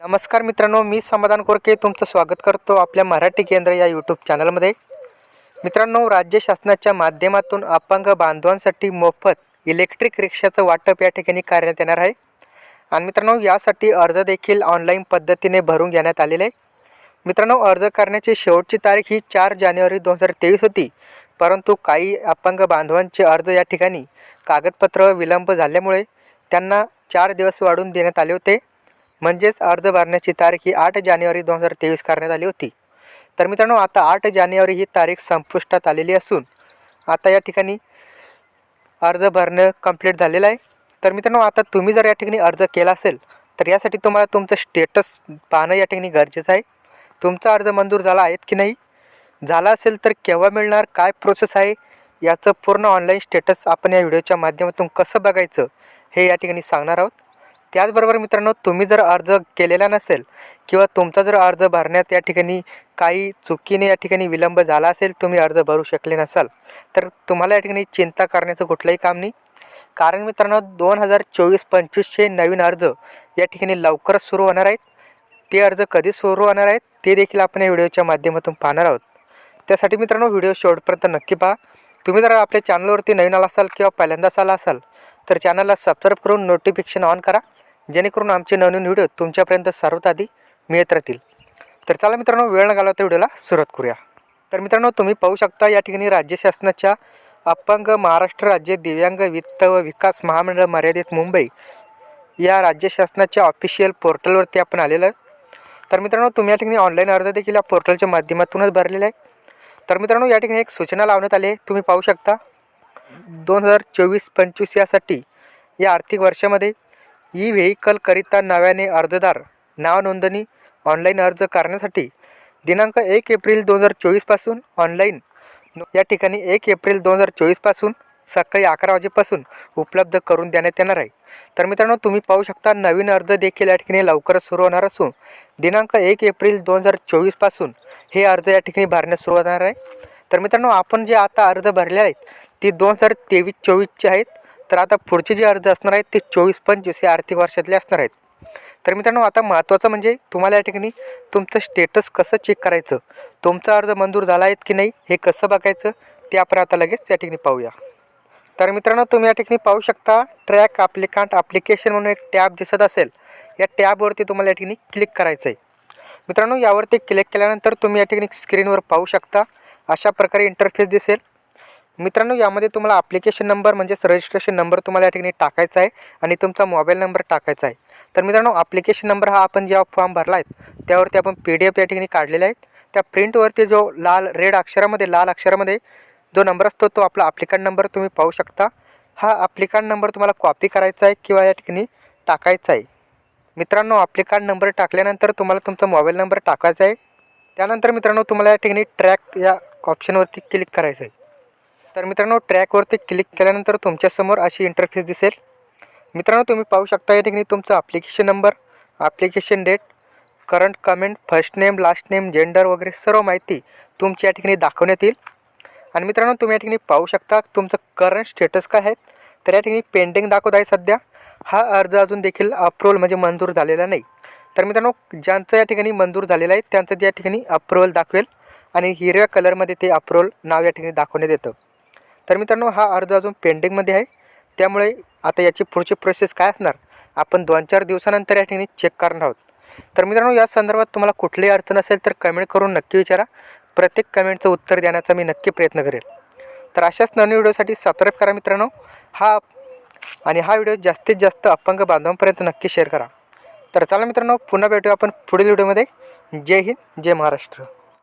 नमस्कार मित्रांनो मी समाधान कोरके तुमचं स्वागत करतो आपल्या मराठी केंद्र या यूट्यूब चॅनलमध्ये मित्रांनो राज्य शासनाच्या माध्यमातून अपंग बांधवांसाठी मोफत इलेक्ट्रिक रिक्षाचं वाटप या ठिकाणी करण्यात येणार आहे. आणि मित्रांनो यासाठी अर्ज देखील ऑनलाईन पद्धतीने भरून घेण्यात आलेले आहे. मित्रांनो अर्ज करण्याची शेवटची तारीख ही चार जानेवारी दोन हजार तेवीस होती. परंतु काही अपंग बांधवांचे अर्ज या ठिकाणी कागदपत्र विलंब झाल्यामुळे त्यांना चार दिवस वाढवून देण्यात आले होते. म्हणजेच अर्ज भरण्याची तारीख ही आठ जानेवारी दोन हजार तेवीस करण्यात आली होती. तर मित्रांनो आता आठ जानेवारी ही तारीख संपुष्टात आलेली असून आता या ठिकाणी अर्ज भरणं कंप्लीट झालेलं आहे. तर मित्रांनो आता तुम्ही जर या ठिकाणी अर्ज केला असेल तर यासाठी तुम्हाला तुमचं स्टेटस पाहणं या ठिकाणी गरजेचं आहे. तुमचा अर्ज मंजूर झाला आहेत की नाही? झाला असेल तर केव्हा मिळणार? काय प्रोसेस आहे? याचं पूर्ण ऑनलाईन स्टेटस आपण या व्हिडिओच्या माध्यमातून कसं बघायचं हे या ठिकाणी सांगणार आहोत. त्याचबरोबर मित्रांनो तुम्ही जर अर्ज केलेला नसेल किंवा तुमचा जर अर्ज भरण्यात या ठिकाणी काही चुकीने या ठिकाणी विलंब झाला असेल तुम्ही अर्ज भरू शकले नसाल तर तुम्हाला या ठिकाणी चिंता करण्याचं कुठलंही काम नाही. कारण मित्रांनो दोन हजार चोवीस पंचवीसचे नवीन अर्ज या ठिकाणी लवकरच सुरू होणार आहेत. ते अर्ज कधी सुरू होणार आहेत ते देखील आपण या व्हिडिओच्या माध्यमातून पाहणार आहोत. त्यासाठी मित्रांनो व्हिडिओ शेवटपर्यंत नक्की पहा. तुम्ही जर आपल्या चॅनलवरती नवीन आला असाल किंवा पहिल्यांदाच आला असाल तर चॅनलला सबस्क्राईब करून नोटिफिकेशन ऑन करा. जेणेकरून आमचे नवनवीन व्हिडिओ तुमच्यापर्यंत सर्वात आधी मिळत राहतील. तर चला मित्रांनो वेळ न घालवता व्हिडिओला सुरुवात करूया. तर मित्रांनो तुम्ही पाहू शकता या ठिकाणी राज्य शासनाच्या अपंग महाराष्ट्र राज्य दिव्यांग वित्त व विकास महामंडळ मर्यादित मुंबई या राज्य शासनाच्या ऑफिशियल पोर्टलवरती आपण आलेलं आहे. तर मित्रांनो तुम्ही या ठिकाणी ऑनलाईन अर्ज देखील या पोर्टलच्या माध्यमातूनच भरलेला आहे. तर मित्रांनो या ठिकाणी एक सूचना लावण्यात आली आहे. तुम्ही पाहू शकता दोन हजार चोवीस पंचवीस यासाठी या आर्थिक वर्षामध्ये ई व्हेकलकरिता नव्याने अर्जदार नाव नोंदणी ऑनलाईन अर्ज करण्यासाठी दिनांक एक एप्रिल दोन हजार चोवीसपासून ऑनलाईन या ठिकाणी एक एप्रिल दोन हजार चोवीसपासून सकाळी अकरा वाजेपासून उपलब्ध करून देण्यात येणार आहे. तर मित्रांनो तुम्ही पाहू शकता नवीन अर्ज देखील या ठिकाणी लवकरच सुरू होणार असून दिनांक एक एप्रिल दोन हजार चोवीसपासून हे अर्ज या ठिकाणी भरण्यास सुरुवात होणार आहे. तर मित्रांनो आपण जे आता अर्ज भरले आहेत ते दोन हजार तेवीस चोवीसचे आहेत. तर आता पुढचे जे अर्ज असणार आहेत ते चोवीस पंचवीस हे आर्थिक वर्षातले असणार आहेत. तर मित्रांनो आता महत्त्वाचं म्हणजे तुम्हाला या ठिकाणी तुमचं स्टेटस कसं चेक करायचं? तुमचा अर्ज मंजूर झाला आहेत की नाही हे कसं बघायचं? ते आपण आता लगेच या ठिकाणी पाहूया. तर मित्रांनो तुम्ही या ठिकाणी पाहू शकता ट्रॅक ॲप्लिकांट ॲप्लिकेशन म्हणून एक टॅब दिसत असेल. या टॅबवरती तुम्हाला या ठिकाणी क्लिक करायचं आहे मित्रांनो यावरती क्लिक केल्यानंतर तुम्ही या ठिकाणी स्क्रीनवर पाहू शकता. अशा प्रकारे इंटरफेस दिसेल. मित्रांनो यामध्ये तुम्हाला ॲप्लिकेशन नंबर म्हणजेच रजिस्ट्रेशन नंबर तुम्हाला या ठिकाणी टाकायचा आहे आणि तुमचा मोबाईल नंबर टाकायचा आहे. तर मित्रांनो ॲप्लिकेशन नंबर हा आपण जेव्हा फॉर्म भरला आहे त्यावरती आपण पी डी एफ या ठिकाणी काढलेला आहे त्या प्रिंटवरती जो लाल रेड अक्षरामध्ये लाल अक्षरामध्ये जो नंबर असतो तो आपला ॲप्लिकंट नंबर तुम्ही पाहू शकता. हा ॲप्लिकंट नंबर तुम्हाला कॉपी करायचा आहे किंवा या ठिकाणी टाकायचा आहे. मित्रांनो ॲप्लिकंट नंबर टाकल्यानंतर तुम्हाला तुमचा मोबाईल नंबर टाकायचा आहे. त्यानंतर मित्रांनो तुम्हाला या ठिकाणी ट्रॅक या ऑप्शनवरती क्लिक करायचं आहे. तर मित्रांनो ट्रॅकवरती क्लिक केल्यानंतर तुमच्यासमोर अशी इंटरफेस दिसेल. मित्रांनो तुम्ही पाहू शकता या ठिकाणी तुमचा application number application date current comment first name last name gender वगैरे सर्व माहिती तुमची या ठिकाणी दाखवण्यात येईल. आणि मित्रांनो तुम्ही या ठिकाणी पाहू शकता तुमचं करंट स्टेटस काय आहे. तर या ठिकाणी पेंडिंग दाखवत आहे सध्या. हा अर्ज अजून देखील अप्रुवल म्हणजे मंजूर झालेला नाही. तर मित्रांनो ज्यांचं या ठिकाणी मंजूर झालेलं आहे त्यांचं ते या ठिकाणी अप्रुवल दाखवेल. आणि हिरव्या कलरमध्ये ते अप्रुवल नाव या ठिकाणी दाखवण्यात येतं. तर मित्रांनो हा अर्ज अजून पेंडिंगमध्ये आहे. त्यामुळे आता याची पुढची प्रोसेस काय असणार आपण दोन चार दिवसानंतर या ठिकाणी चेक करणार आहोत. तर मित्रांनो या संदर्भात तुम्हाला कुठलीही अडचण असेल तर कमेंट करून नक्की विचारा. प्रत्येक कमेंटचं उत्तर देण्याचा मी नक्की प्रयत्न करेल. तर अशाच नवीन व्हिडिओसाठी सबस्क्राईब करा मित्रांनो. हा आणि हा व्हिडिओ जास्तीत जास्त अपंग बांधवांपर्यंत नक्की शेअर करा. तर चला मित्रांनो पुन्हा भेटूया आपण पुढील व्हिडिओमध्ये. जय हिंद जय महाराष्ट्र.